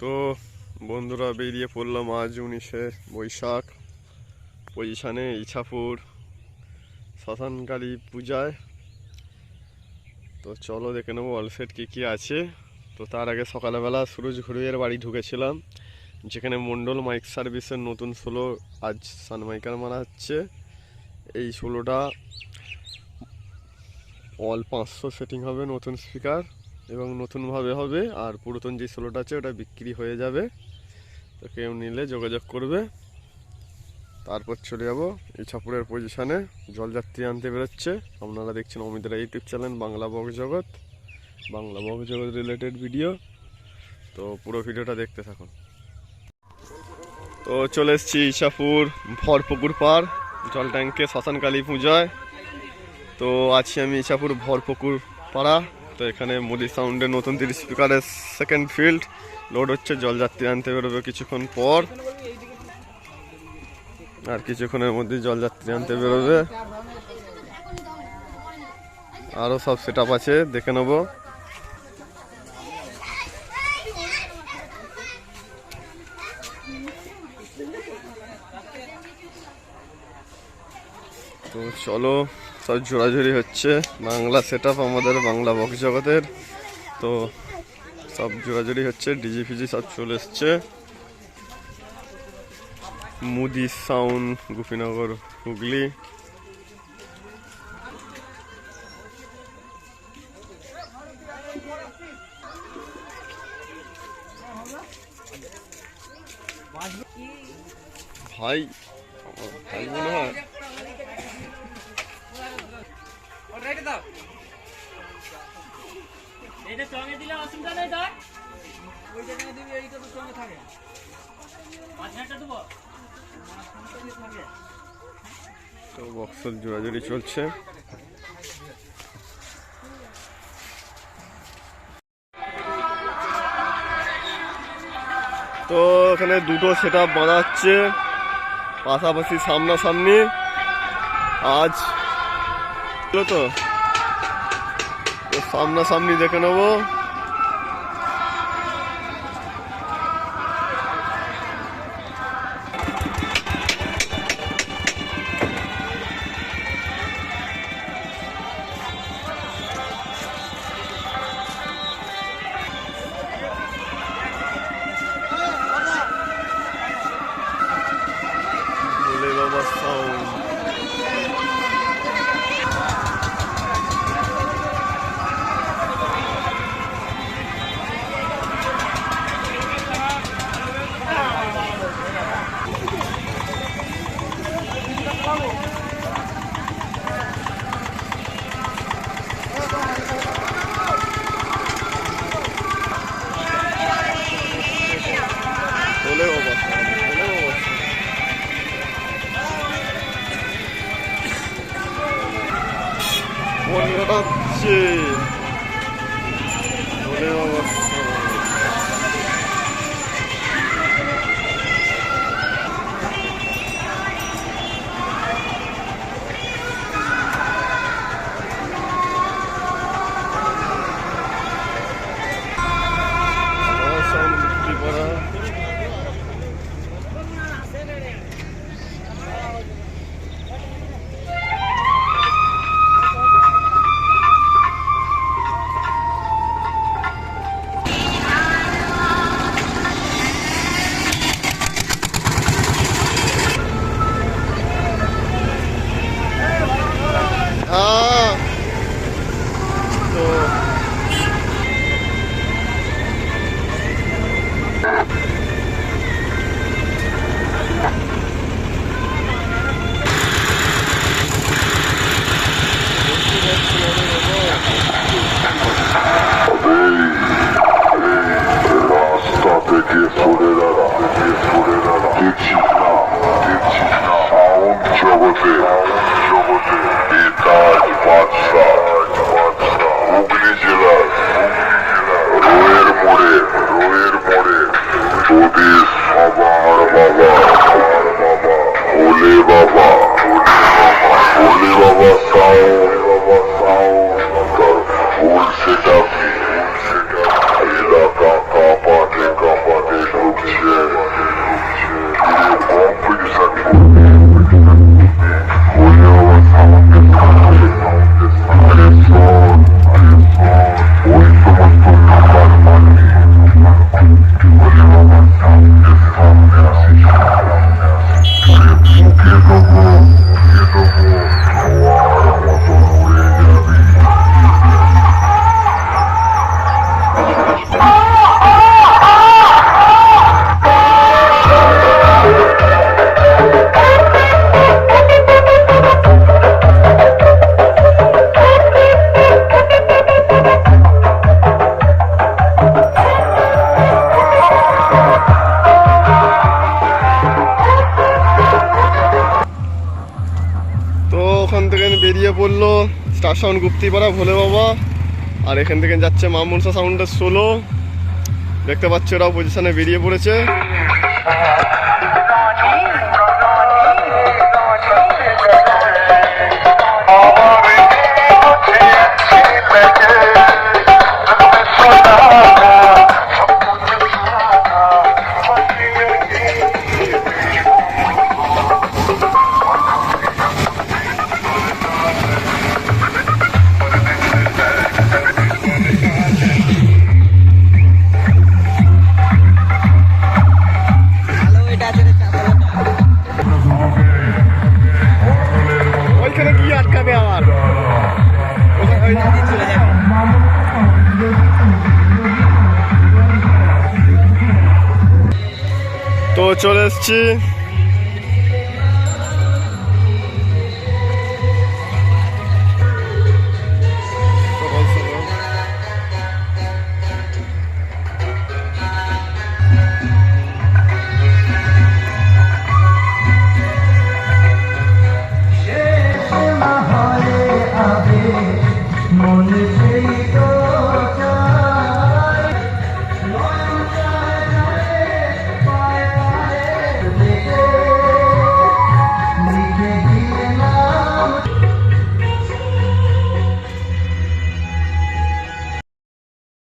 তো বন্ধুরা, বেরিয়ে পড়লাম আজ উনিশে বৈশাখ। পজিশানে ইছাপুর শ্মশানকালী পূজায়। তো চলো দেখে নেব অলসেট কী কী আছে। তো তার আগে সকালবেলা সুরজ ঘুরিয়ের বাড়ি ঢুকেছিলাম, যেখানে মন্ডল মাইক সার্ভিসের নতুন ষোলো আজ সানমাইকার মারা হচ্ছে। এই ষোলোটা অল পাঁচশো সেটিং হবে নতুন স্পিকার এবং নতুনভাবে হবে। আর পুরাতন যে ষোলোটা আছে, ওটা বিক্রি হয়ে যাবে। তো কেউ নিলে যোগাযোগ করবে। তারপর চলে যাব ইছাপুরের পজিশানে জলযাত্রী আনতে বেরোচ্ছে। আপনারা দেখছেন অমিতরা ইউটিউব চ্যানেল বাংলা বক জগৎ। বাংলা বক জগৎ রিলেটেড ভিডিও তো পুরো ভিডিওটা দেখতে থাকুন। তো চলে এসেছি ইছাপুর ভরপুকুর পার, জল ট্যাঙ্কে শ্মশানকালী পূজায়। তো আছি আমি ইছাপুর ভরপুকুর পাড়া। তো এখানে মোদি সাউন্ডের নতুন তিরিশ স্পিকারের সেকেন্ড ফিল্ড লোড হচ্ছে জলযাত্রী আনতে বেরোবে কিছুক্ষণ পর। আর কিছুক্ষণের মধ্যে জলযাত্রী আনতে বেরোবে। আরও সব সেট আছে, দেখে নেব। তো চলো সব জোড়াজুড়ি হচ্ছে। বাংলা সেট আমাদের বাংলা বক্স জগতের। তো সব জোড়াজুড়ি হচ্ছে ডিজি ফিজি সব চলে এসছে। মুদি সাউন্ড গোপীনগর, হুগলি। ভাই ভাই মনে হয় থাকে? তো চলছে। তো এখানে দুটো সেট আপ বাঁধা হচ্ছে পাশাপাশি সামনাসামনি। আজ তো সামনাসামনি দেখে নেব। হচ্ছে বাবা সবার বাবা সাউন্ড বাবা সাউন্ড এখান থেকে বেরিয়ে পড়ল স্টার সাউন্ড গুপ্তিপাড়া, ভোলে বাবা। আর এখান থেকে যাচ্ছে মামুনসা সাউন্ডের সোলো দেখতে পাচ্ছি ওরা পজিশানে বেরিয়ে পড়েছে। ওইখানে গিয়ে আটকাবে আমার তো চলে এসছি।